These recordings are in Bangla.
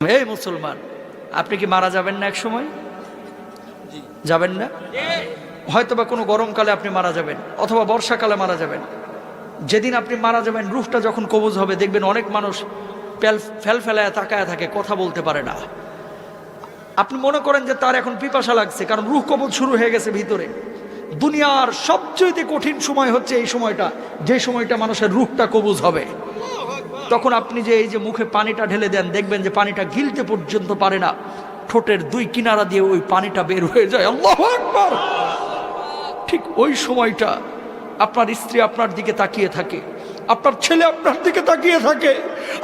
এই মুসলমান আপনি কি মারা যাবেন না এক সময় যাবেন না? হয়তো বা কোনো গরমকালে আপনি মারা যাবেন অথবা বর্ষাকালে মারা যাবেন। যেদিন আপনি মারা যাবেন রুহটা যখন কবুজ হবে দেখবেন অনেক মানুষ ফেল ফেলায় তাকায় থাকে কথা বলতে পারে না। আপনি মনে করেন যে তার এখন পিপাসা লাগছে কারণ রুহ কবজ শুরু হয়ে গেছে ভিতরে। দুনিয়ার সবচেয়ে কঠিন সময় হচ্ছে এই সময়টা যে সময়টা মানুষের রুহটা কবুজ হবে। তখন আপনি যে এই যে মুখে পানিটা ঢেলে দেন, দেখবেন যে পানিটা গিলতে পর্যন্ত পারে না। ঠোঁটের দুই কিনারা দিয়ে ওই পানিটা বের হয়ে যায়। আল্লাহু আকবার! ঠিক ওই সময়টা আপনার স্ত্রী আপনার দিকে তাকিয়ে থাকে, আপনার ছেলে আপনার দিকে তাকিয়ে থাকে,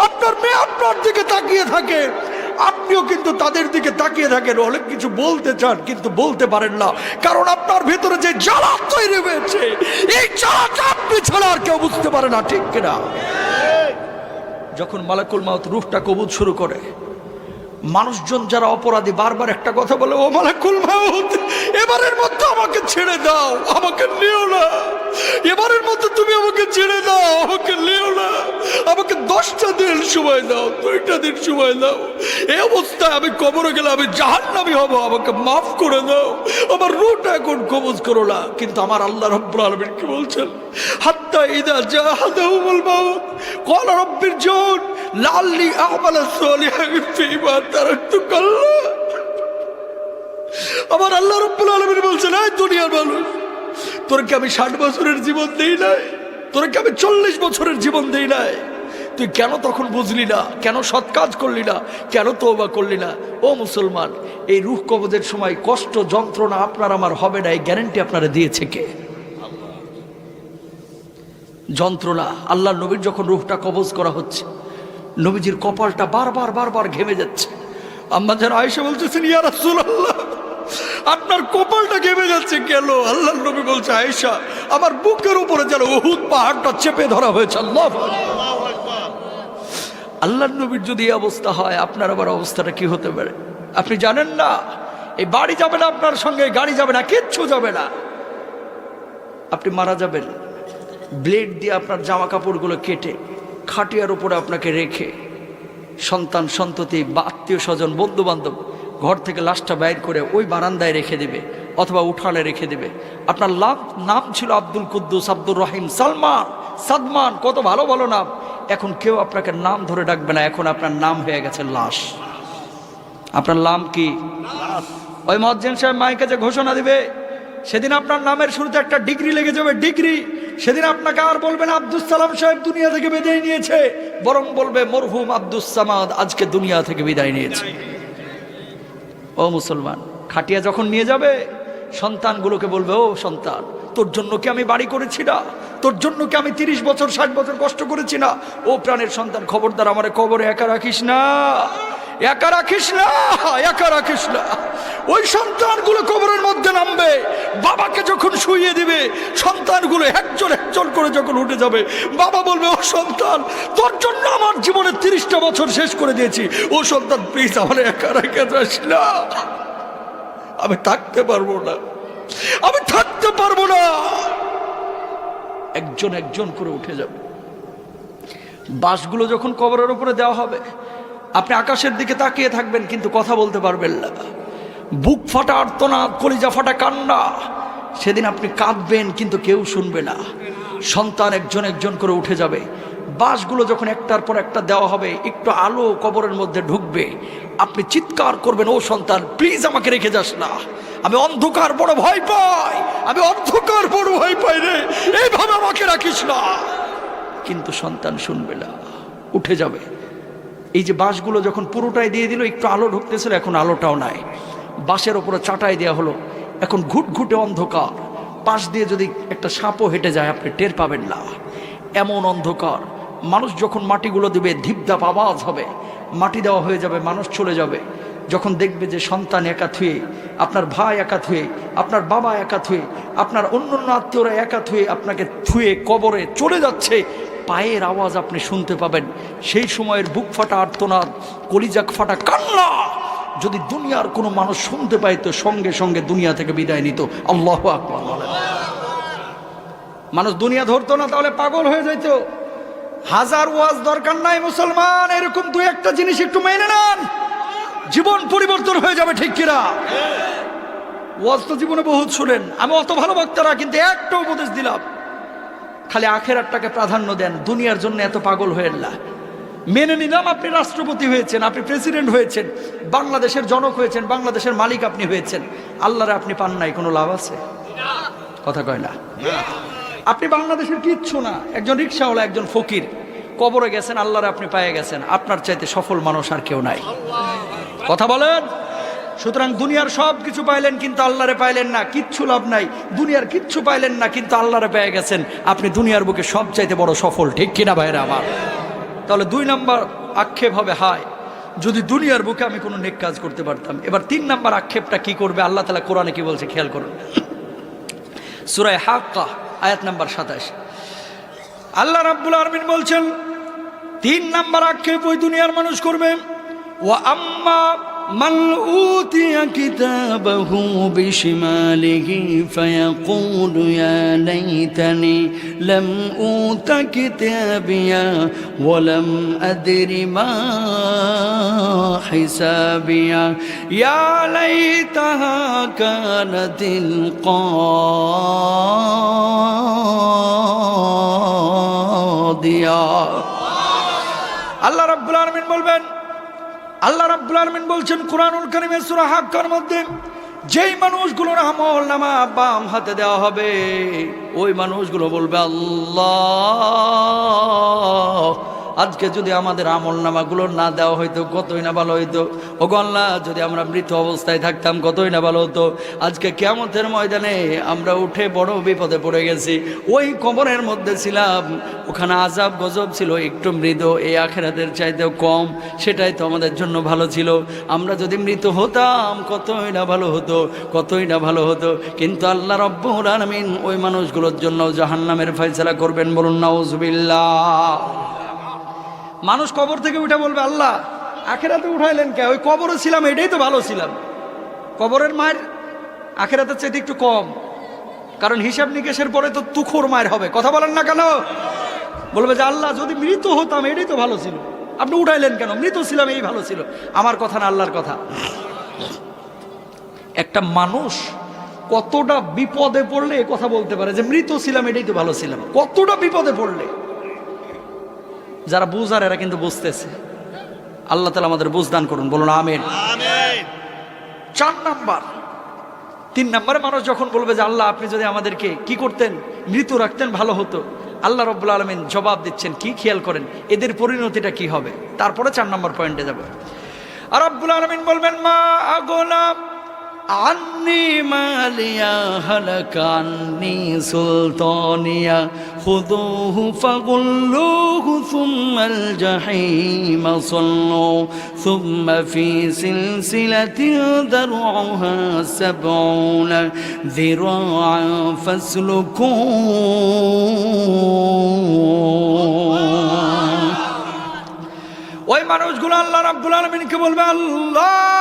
আপনার মেয়ে আপনার দিকে তাকিয়ে থাকে। আপনিও কিন্তু তাদের দিকে তাকিয়ে থাকেন, অনেক কিছু বলতে চান, কিন্তু বলতে পারেন না। কারণ আপনার ভেতরে যে জ্বালা তৈরি হয়েছে, এই জ্বালাটা আপনি ছাড়া আর কেউ বুঝতে পারে না, ঠিক কিনা? যখন মালাকুল মাউত রুহটা কবুল শুরু করে, মানুষজন যারা অপরাধী বারবার একটা কথা বলে, ও মালাকুল মাউত, এবারের মধ্যে আমাকে ছেড়ে দাও, আমাকে নিও না। এবারের মতো তুমি আমাকে ছেড়ে দাও, আমাকে লেও না। আমাকে দশটা দিন সময় দাও, দুইটা দিন সময় দাও। এ অবস্থায় আমি কবরে গেলে আমি জাহান্নামি হব, আমাকে মাফ করে দাও। আমার রুটা এখন কবজ করো না, কিন্তু আমার আল্লাহ রব্বুল আলমীর কি বলছেন? হাত্তা ইদা জাহাদাহ বলবা কল রব্বির জোন লাল্লি আমালা সলিহা ফিমা তারাক্তু কাল্লা আমার আল্লাহ রব্বুল আলমিন বলছেন, এই দুনিয়ার মানুষ তোরকে আমি ষাট বছরের জীবন দেই নাই। তোরকে আমি চল্লিশ বছরের জীবন দেই নাই। তুই কেন তখন বুঝলি না? কেন সৎ কাজ করলি না? কেন তোবা করলি না? ও মুসলমান, এই রুহ কবজের সময় কষ্ট, যন্ত্রণা আপনার আমার হবে না, এই গ্যারেন্টি আপনারা দিয়েছে কে? যন্ত্রণা আল্লাহ নবীর যখন রুহটা কবজ করা হচ্ছে, নবীজির কপালটা বারবার বারবার ঘেমে যাচ্ছে। আম্মা যেন আয়সা বলতেছেন, ইয়া রাসূলুল্লাহ আপনার কপালটা ঘেমে যাচ্ছে কেন? আল্লাহ নবী বলছে, আয়েশা, আমার বুকের উপরে যেন উহুদ পাহাড়টা চেপে ধরা হয়েছে, আল্লাহ আল্লাহ নবীর যদি এই অবস্থা হয়, আপনার আবার অবস্থাটা কি হতে পারে? আপনি জানেন না, এই বাড়ি যাবে না আপনার সঙ্গে, গাড়ি যাবে না, কিচ্ছু যাবে না। আপনি মারা যাবেন। ব্লেড দিয়ে আপনার জামা কাপড়গুলো কেটে, খাটিয়ার উপরে আপনাকে রেখে, সন্তান, সন্ততি, বা আত্মীয় স্বজন বন্ধু বান্ধব ঘর থেকে লাশটা বাইর করে ওই বারান্দায় রেখে দেবে অথবা উঠানে রেখে দেবে। আপনার লাভ নাম ছিল আব্দুল কুদ্দুস আব্দুর রহিম সালমান সাদমান কত ভালো ভালো নাম। এখন কেউ আপনাকে নাম ধরে ডাকবে না এখন আপনার নাম হয়ে গেছে লাশ। আপনার নাম কি? ওই মজ্জেন সাহেব মায়ের কাছে ঘোষণা দিবে সেদিন আপনার নামের শুরুতে একটা ডিগ্রি লেগে যাবে ডিগ্রি। সেদিন আপনাকে আর বলবেন আব্দুল সালাম সাহেব দুনিয়া থেকে বিদায় নিয়েছে বরং বলবে মরহুম আব্দুস সামাদ আজকে দুনিয়া থেকে বিদায় নিয়েছে। ও মুসলমান, খাটিয়া যখন নিয়ে যাবে, সন্তানগুলোকে বলবে, ও সন্তান, তোর জন্য কি আমি বাড়ি করেছি না? তোর জন্য কি আমি তিরিশ বছর, ষাট বছর কষ্ট করেছি না? ও প্রাণের সন্তান, খবরদার, আমার কবরে একা রাখিস না। একা রাখিস না, একা রাখিস না। ওই সন্তানগুলো কবরের মধ্যে নামবে, বাবাকে যখন শুইয়ে দিবে, সন্তানগুলো একজন একজন করে যখন উঠে যাবে, বাবা বলবে, ও সন্তান, তোর জন্য আমার জীবনে তিরিশটা বছর শেষ করে দিয়েছি। ও সন্তান প্লিজ আমার একা রেখে যাস না। আমি থাকতে পারব না। আমি থাকতে পারব না। একজন একজন করে উঠে যাবে। বাসগুলো যখন কবরের উপরে দেওয়া হবে আপনি আকাশের দিকে তাকিয়ে থাকবেন, কিন্তু কথা বলতে পারবেন না। বুক ফাটা আর্তনাদ কলিজা ফাটা কান্না। সেদিন আপনি কাঁদবেন, কিন্তু কেউ শুনবে না। সন্তান একজন একজন করে উঠে যাবে। বাসগুলো যখন একটার পর একটা দেওয়া হবে, একটু আলো কবরের মধ্যে ঢুকবে। আপনি চিৎকার করবেন, ও সন্তান প্লিজ আমাকে রেখে যাস না। আমি অন্ধকার, বড় ভয় পাই। আমি অন্ধকার, বড় ভয় পাই রে। এইভাবে আমাকে রাখিস না। কিন্তু সন্তান শুনবে না। উঠে যাবে। এই যে বাঁশগুলো যখন পুরোটাই দিয়ে দিল, একটু আলো ঢুকতেছিল, এখন আলোটাও নাই। বাঁশের ওপরে চাটাই দেওয়া হলো। এখন ঘুটঘুটে অন্ধকার। পাশ দিয়ে যদি একটা সাপও হেঁটে যায়, আপনি টের পাবেন না। এমন অন্ধকার। মানুষ যখন মাটিগুলো দিবে, ধিপধাপ আওয়াজ হবে। মাটি দেওয়া হয়ে যাবে, মানুষ চলে যাবে। যখন দেখবে যে সন্তান একা থুয়ে, আপনার ভাই একা থুয়ে, আপনার বাবা একা থুয়ে, আপনার অন্য অন্য আত্মীয়রা একা থুয়ে আপনাকে থুয়ে কবরে চলে যাচ্ছে পায়ের আওয়াজ আপনি শুনতে পাবেন। সেই সময়ের বুক ফাটা আর্তনাদ, কলিজাক ফাটা কান্না। যদি দুনিয়ার কোনো মানুষ শুনতে পাইতো, সঙ্গে সঙ্গে দুনিয়া থেকে বিদায় নিত। আল্লাহ আকবার। মানুষ দুনিয়া ধরতো না, তাহলে পাগল হয়ে যাইতো। হাজার ওয়াজ দরকার নাই মুসলমান, এরকম দু একটা জিনিস একটু মেনে নেন। জীবন পরিবর্তন হয়ে যাবে, ঠিক কিনা? ওয়াজ তো জীবনে বহুত শুনেন। আমি অত ভালো বক্তারা, কিন্তু একটা উপদেশ দিলাম। খালি আখেরাতটাকে প্রাধান্য দেন। দুনিয়ার জন্য এত পাগল হয়েন না মেনে নিলাম আপনি রাষ্ট্রপতি হয়েছেন, আপনি প্রেসিডেন্ট হয়েছেন, বাংলাদেশের জনক হয়েছেন, বাংলাদেশের মালিক আপনি হয়েছেন। আল্লাহরে আপনি পান নাই, কোনো লাভ আছে? কথা কয় না। আপনি বাংলাদেশের কিচ্ছু না। একজন রিক্সাওয়ালা একজন ফকির। কবরে গেছেন, আল্লাহরে আপনি পায়ে গেছেন। আপনার চাইতে সফল মানুষ আর কেউ নাই। কথা বলেন? সুতরাং দুনিয়ার সব কিছু পাইলেন কিন্তু আল্লাহরে পাইলেন না, কিচ্ছু লাভ নাই। দুনিয়ার কিচ্ছু পাইলেন না কিন্তু আল্লাহরে পেয়ে গেছেন। আপনি দুনিয়ার বুকে সব চাইতে বড় সফল, ঠিক কিনা ভাইরা আমার? তাহলে দুই নম্বর আক্ষেপ হবে, হায়, যদি দুনিয়ার বুকে আমি কোনো নেক কাজ করতে পারতাম। এবার তিন নম্বর আক্ষেপটা কি করবে? আল্লাহ তালা কোরআনে কি বলছে খেয়াল করুন। সুরায় হাক্কা, আয়াত নাম্বার সাতাশ। আল্লাহ রাব্বুল আরমিন বলছেন, তিন নাম্বার আক্ষেপ ওই দুনিয়ার মানুষ করবে। ও আম্মা من أوتي كتابه بشماله فيقول يا ليتني لم أوت كتابيا ولم أدر ما حسابيا يا ليتها كانت القاضية الله رب العالمين بولبن আল্লাহ রাব্বুল আলামিন বলছেন, কোরআনুল কারীমের সূরা হাক্কার মধ্যে, যেই মানুষগুলোর আমল নামা বাম হাতে দেওয়া হবে, ওই মানুষগুলো বলবে, আল্লাহ আজকে যদি আমাদের আমল নামাগুলো না দেওয়া হইতো, কতই না ভালো হইতো? ও আল্লাহ, যদি আমরা মৃত অবস্থায় থাকতাম, কতই না ভালো হতো? আজকে কেমতের ময়দানে আমরা উঠে বড় বিপদে পড়ে গেছি। ওই কবরের মধ্যে ছিলাম। ওখানে আজাব গজব ছিল, একটু মৃদু এই আখেরাদের চাইতেও কম, সেটাই তো আমাদের জন্য ভালো ছিল। আমরা যদি মৃত হতাম, কতই না ভালো হতো, কতই না ভালো হতো। কিন্তু আল্লাহ রব্বুল আলমিন ওই মানুষগুলোর জন্য জাহান্নামের ফয়সলা করবেন বলুন না নাউজুবিল্লাহ। মানুষ কবর থেকে উঠে বলবে, আল্লাহ, আখেরাতে উঠাইলেন কে? ওই কবরও ছিলাম, এটাই তো ভালো ছিলাম। কবরের মায়ের আখেরাতের চাইতে একটু কম। কারণ হিসাব নিকেশের পরে তো তুখোর মায়ের হবে। কথা বলেন না কেন? বলবে যে, আল্লাহ, যদি মৃত হতাম, এটাই তো ভালো ছিল। আপনি উঠাইলেন কেন? মৃত ছিলাম, এই ভালো ছিল। আমার কথা না, আল্লাহর কথা। একটা মানুষ কতটা বিপদে পড়লে কথা বলতে পারে যে, মৃত ছিলাম, এটাই তো ভালো ছিলাম। কতটা বিপদে পড়লে? যারা বুঝার এরা কিন্তু বুঝতেছে। আল্লাহ তালা আমাদের বুঝদান করুন বলুন আমিন। চার নাম্বার তিন নাম্বারে মানুষ যখন বলবে যে আল্লাহ আপনি যদি আমাদেরকে কি করতেন মৃত রাখতেন ভালো হতো। আল্লাহ রব্বুল আলমিন জবাব দিচ্ছেন কি খেয়াল করেন এদের পরিণতিটা কি হবে? তারপরে চার নম্বর পয়েন্টে যাবে। আর রব্বুল আলমিন বলবেন মা আগোলাম عني ماليا هلك عني سلطانيا خذوه فغلوه ثم الجحيم صلوا ثم في سلسلة ذرعها سبعون ذراعا فاسلكوه ওই মানুষগুলো আল্লাহ রাব্বুল আলমিনকে বলবে আল্লাহ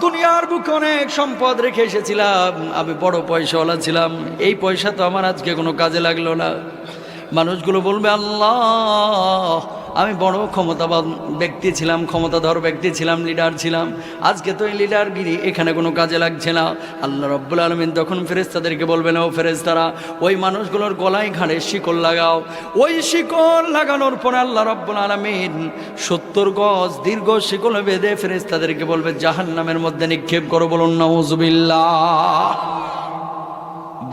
দুনিয়ার বুকে অনেক সম্পদ রেখে এসেছিলাম। আমি বড় পয়সাওয়ালা ছিলাম। এই পয়সা তো আমার আজকে কোনো কাজে লাগল না। মানুষগুলো বলবে, আল্লাহ আমি বড় ক্ষমতাবান ব্যক্তি ছিলাম, ক্ষমতাধর ব্যক্তি ছিলাম লিডার ছিলাম। আজকে তো এই লিডারগিরি এখানে কোনো কাজে লাগছে না। আল্লাহ রব্বুল আলমিন তখন ফেরেস্তাদেরকে বলবেন, ও ফেরেস্তারা ওই মানুষগুলোর গলায় ঘাড়ে শিকল লাগাও। ওই শিকল লাগানোর পর আল্লাহ রব্বুল আলমিন সত্তর গজ দীর্ঘ শিকল বেঁধে ফেরেস্তাদেরকে বলবে জাহান নামের মধ্যে নিক্ষেপ করো বলুন না নওজুবিল্লাহ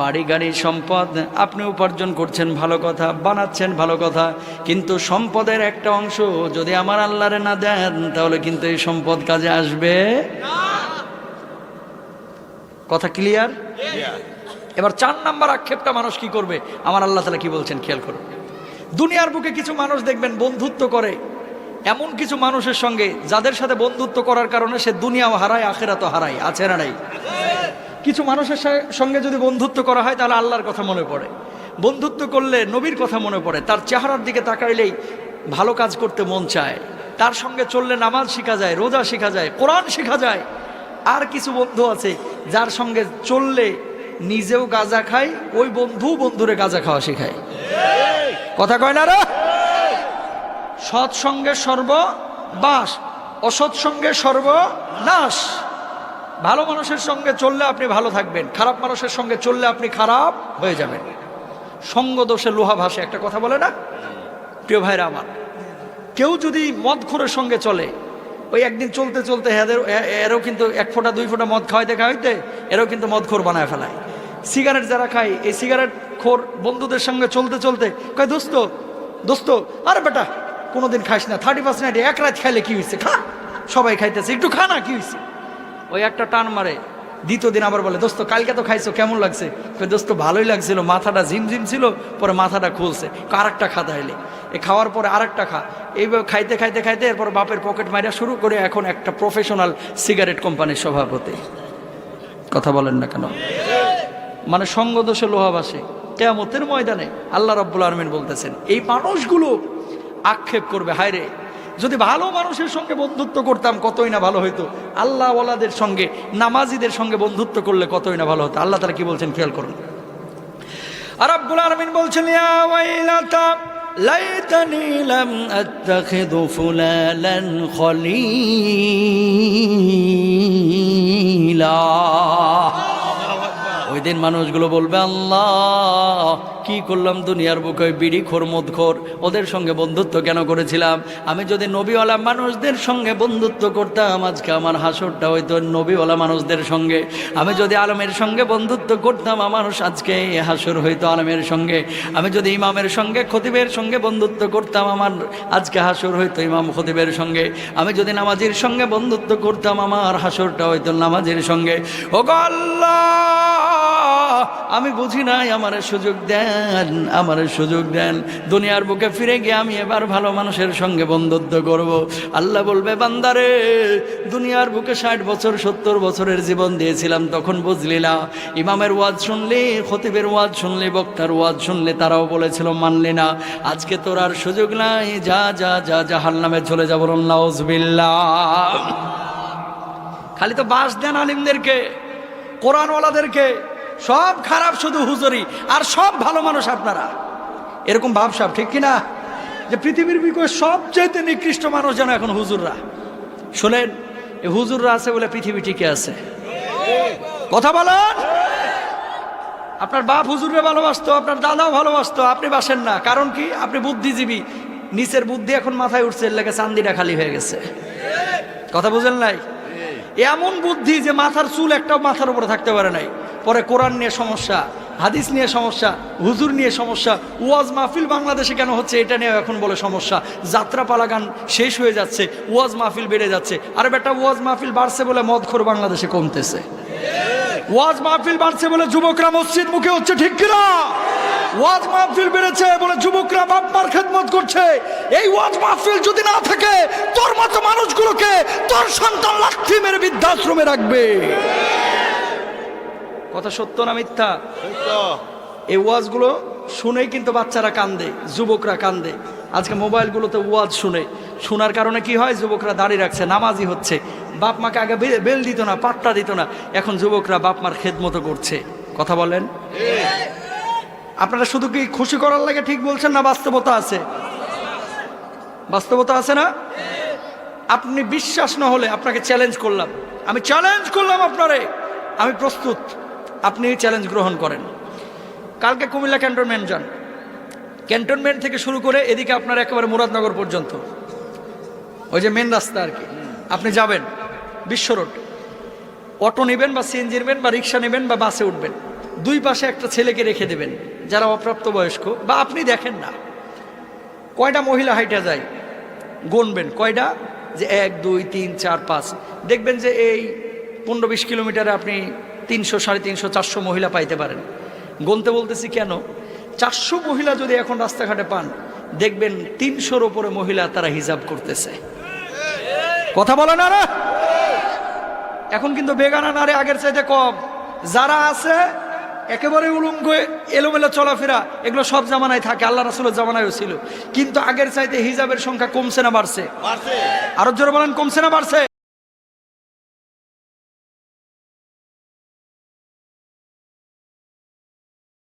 বাড়ি গাড়ি সম্পদ আপনি উপার্জন করছেন ভালো কথা বানাচ্ছেন ভালো কথা কিন্তু সম্পদের একটা অংশ যদি আমার আল্লাহরে না দেন তাহলে কিন্তু এই সম্পদ কাজে আসবে? কথা ক্লিয়ার এবার চার নাম্বার আক্ষেপটা মানুষ কি করবে? আমার আল্লাহ তালা কি বলছেন? খেয়াল করুন দুনিয়ার বুকে কিছু মানুষ দেখবেন বন্ধুত্ব করে। এমন কিছু মানুষের সঙ্গে যাদের সাথে বন্ধুত্ব করার কারণে সে দুনিয়াও হারায় আখেরাতও হারায়। আছে না নাই? কিছু মানুষের সঙ্গে যদি বন্ধুত্ব করা হয়, তাহলে আল্লাহর কথা মনে পড়ে। বন্ধুত্ব করলে নবীর কথা মনে পড়ে। তার চেহারার দিকে তাকাইলেই ভালো কাজ করতে মন চায়। তার সঙ্গে চললে নামাজ শেখা যায়, রোজা শেখা যায়, কোরআন শেখা যায়। আর কিছু বন্ধু আছে, যার সঙ্গে চললে নিজেও গাঁজা খায়, ওই বন্ধু বন্ধুরে গাঁজা খাওয়া শেখায়। কথা কয় না রে? সৎসঙ্গে সর্ববাস অসৎ সঙ্গে সর্বনাশ। ভালো মানুষের সঙ্গে চললে আপনি ভালো থাকবেন, খারাপ মানুষের সঙ্গে চললে আপনি খারাপ হয়ে যাবেন। সঙ্গ দোষে লোহা ভাসে, একটা কথা বলে না? প্রিয় ভাইরা আমার, কেউ যদি মদ খোরের সঙ্গে চলে, ওই একদিন চলতে চলতে এ- এরও কিন্তু এক ফোঁটা, দুই ফোঁটা মদ খাওয়াইতে খাওয়াইতে এরও কিন্তু মদ খোর বানায় ফেলায়। সিগারেট যারা খায়, এই সিগারেট খোর বন্ধুদের সঙ্গে চলতে চলতে কয়, দোস্ত দোস্ত, আরে বেটা, কোনোদিন খাইস না থার্টি পার্সেন্ট এক রাত খাইলে কি হয়েছে খা, সবাই খাইতেছে, একটু খা না, কি হয়েছে ওই একটা টান মারে। দ্বিতীয় দিন আবার বলে, দোস্ত, কালকে তো খাইছো, কেমন লাগছে? দোস্ত, ভালোই লাগছিল, মাথাটা ঝিমঝিম ছিল, পরে মাথাটা খুলছে। আর একটা খাতা এলে এ খাওয়ার পরে আর একটা খা। এইভাবে খাইতে খাইতে খাইতে এরপর বাপের পকেট মারা শুরু করে এখন একটা প্রফেশনাল সিগারেট কোম্পানির সভাপতি। কথা বলেন না কেন? মানে সঙ্গদোষে লোহাবাসে কেয়ামতের ময়দানে আল্লাহ রব্বুল আলমিন বলতেছেন, এই মানুষগুলো আক্ষেপ করবে হায় রে যদি ভালো মানুষের সঙ্গে বন্ধুত্ব করতাম, কতই না ভালো হইতো। আল্লাহ ওয়ালাদের সঙ্গে, নামাজিদের সঙ্গে বন্ধুত্ব করলে কতই না ভালো হতো। আল্লাহ তারা কি বলছেন খেয়াল করুন। আর আব্বুল আলমিন বলছেন লাইতানি ওই দিন মানুষগুলো বলবে, আল্লাহ, কি করলাম দুনিয়ার বুকে বিড়ি খোর মদ খোর ওদের সঙ্গে বন্ধুত্ব কেন করেছিলাম? আমি যদি নবীওয়ালা মানুষদের সঙ্গে বন্ধুত্ব করতাম, আজকে আমার হাসরটা হইতো নবীওয়ালা মানুষদের সঙ্গে। আমি যদি আলমের সঙ্গে বন্ধুত্ব করতাম, আমার আজকে হাসর হইতো আলমের সঙ্গে। আমি যদি ইমামের সঙ্গে, খতিবের সঙ্গে বন্ধুত্ব করতাম, আমার আজকে হাসর হইতো ইমাম খতিবের সঙ্গে। আমি যদি নামাজির সঙ্গে বন্ধুত্ব করতাম, আমার হাসরটা হইতো নামাজের সঙ্গে। ও আল্লাহ! আমি বুঝি নাই, আমার সুযোগ দেন, আমার সুযোগ দেন। দুনিয়ার বুকে ফিরে গিয়ে আমি এবার ভালো মানুষের সঙ্গে বন্ধুত্ব করব। আল্লাহ বলবে, বান্দারে, দুনিয়ার বুকে ষাট বছর, সত্তর বছরের জীবন দিয়েছিলাম, তখন বুঝলি না। ইমামের ওয়াজ শুনলি, খতিবের ওয়াজ শুনলি, বক্তার ওয়াজ শুনলি, তারাও বলেছিল, মানলি না। আজকে তোর আর সুযোগ নাই, যা যা যা জাহাল নামে চলে যাব নাউজবিল্লাহ। খালি তো বাস দেন আলিমদেরকে, কোরআনওয়ালাদেরকে সব খারাপ শুধু হুজুরি, আর সব ভালো মানুষ আপনারা। এরকম ভাবসাব ঠিক কিনা? যে পৃথিবীর বিকয়ে সবচাইতে নিকৃষ্ট মানুষ যেন এখন হুজুররা। শোনেন হুজুররা আছে বলে পৃথিবী টিকে আছে। কথা বলেন? আপনার বাপ হুজুরে ভালোবাসতো, আপনার দাদাও ভালোবাসতো, আপনি বাসেন না। কারণ কি? আপনি বুদ্ধিজীবী। নিচের বুদ্ধি এখন মাথায় উঠছে, এর লেগে চান্দিটা খালি হয়ে গেছে। কথা বুঝেন নাই? এমন বুদ্ধি যে মাথার চুল একটাও মাথার উপরে থাকতে পারে নাই। পরে কোরআন নিয়ে সমস্যা, হাদিস নিয়ে সমস্যা, হুজুর নিয়ে সমস্যা, ওয়াজ মাহফিল বাংলাদেশে কেন হচ্ছে এটা নিয়ে এখন বলে সমস্যা। যাত্রা পালাগান শেষ হয়ে যাচ্ছে, ওয়াজ মাহফিল বেড়ে যাচ্ছে। আর বেটা, ওয়াজ মাহফিল বাড়ছে বলে মদখোর বাংলাদেশে কমতেছে। ওয়াজ মাহফিল বাড়ছে বলে যুবকরা মসজিদ মুখে হচ্ছে ঠিক কিনা? ওয়াজ মাহফিল বেড়েছে বলে যুবকরা বাপ মার খেদমত করছে। এই ওয়াজ মাহফিল যদি না থাকে, তোর মতো মানুষগুলোকে তোর সন্তান লাঠি মেরে বৃদ্ধাশ্রমে রাখবে। কথা সত্য না মিথ্যা? এই ওয়াজগুলো শুনেই কিন্তু বাচ্চারা কান্দে যুবকরা কান্দে। আজকে মোবাইলগুলোতে ওয়াজ শুনে। শোনার কারণে কি হয়? যুবকরা দাঁড়িয়ে রাখছে নামাজি হচ্ছে। বাপ মাকে আগে বেল দিত না পাট্টা দিত না। এখন যুবকরা বাপ মার খেদমতো করছে। কথা বলেন? আপনারা শুধু কি খুশি করার লাগে ঠিক বলছেন না বাস্তবতা আছে? বাস্তবতা আছে না? আপনি বিশ্বাস না হলে আপনাকে চ্যালেঞ্জ করলাম। আমি চ্যালেঞ্জ করলাম আপনারে। আমি প্রস্তুত। আপনি এই চ্যালেঞ্জ গ্রহণ করেন। কালকে কুমিল্লা ক্যান্টনমেন্ট যান। ক্যান্টনমেন্ট থেকে শুরু করে এদিকে আপনার একেবারে মুরাদনগর পর্যন্ত। ওই যে মেন রাস্তা আর কি। আপনি যাবেন, বিশ্ব রোড অটো নেবেন বা সিএনজি নেবেন বা রিক্সা নেবেন বা বাসে উঠবেন। দুই পাশে একটা ছেলেকে রেখে দেবেন, যারা অপ্রাপ্ত বয়স্ক বা আপনি দেখেন না। কয়টা মহিলা হাইটা যায়? গুনবেন। কয়টা? যে এক, দুই, তিন, চার, পাঁচ। দেখবেন যে এই পনেরো, বিশ কিলোমিটারে আপনি তিনশো সাড়ে তিনশো চারশো মহিলা পাইতে পারেন। গুনতে বলতেছি কেন? চারশো মহিলা যদি এখন রাস্তাঘাটে পান দেখবেন তিনশোর ওপরে মহিলা তারা হিজাব করতেছে। কথা বলে না রে? এখন কিন্তু বেগানা নারে আগের চাইতে কম। যারা আছে একেবারে উলঙ্গ এলোমেলো চলাফেরা এগুলো সব জামানায় থাকে আল্লাহ রাসুলের জামানায়ও ছিল। কিন্তু আগের চাইতে হিজাবের সংখ্যা কমছে না বাড়ছে। আরও জোরে বলেন কমছে না বাড়ছে?